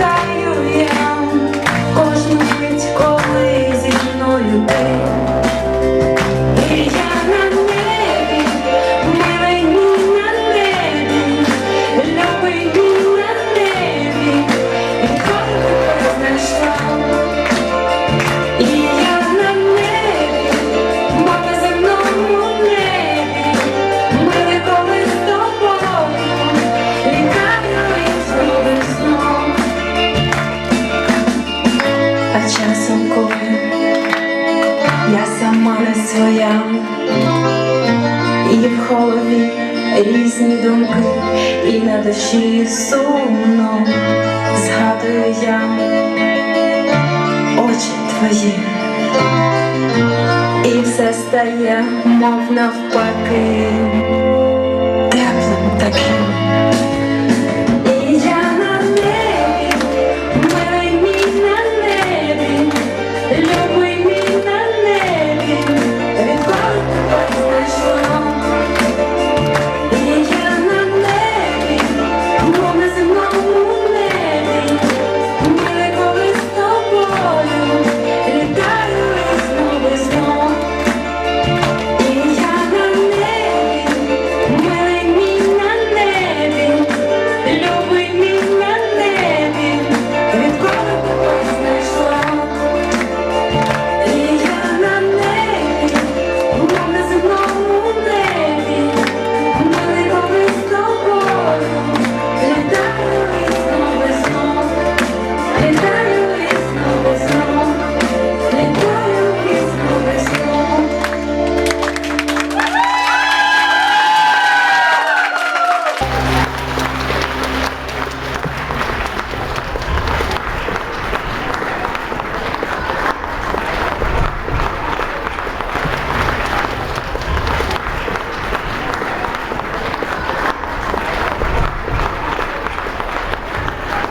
die. А часом, коли я сама не своя, і в голові різні думки, і на душі сумно згадую я очі твої, і все стає, мов навпаки.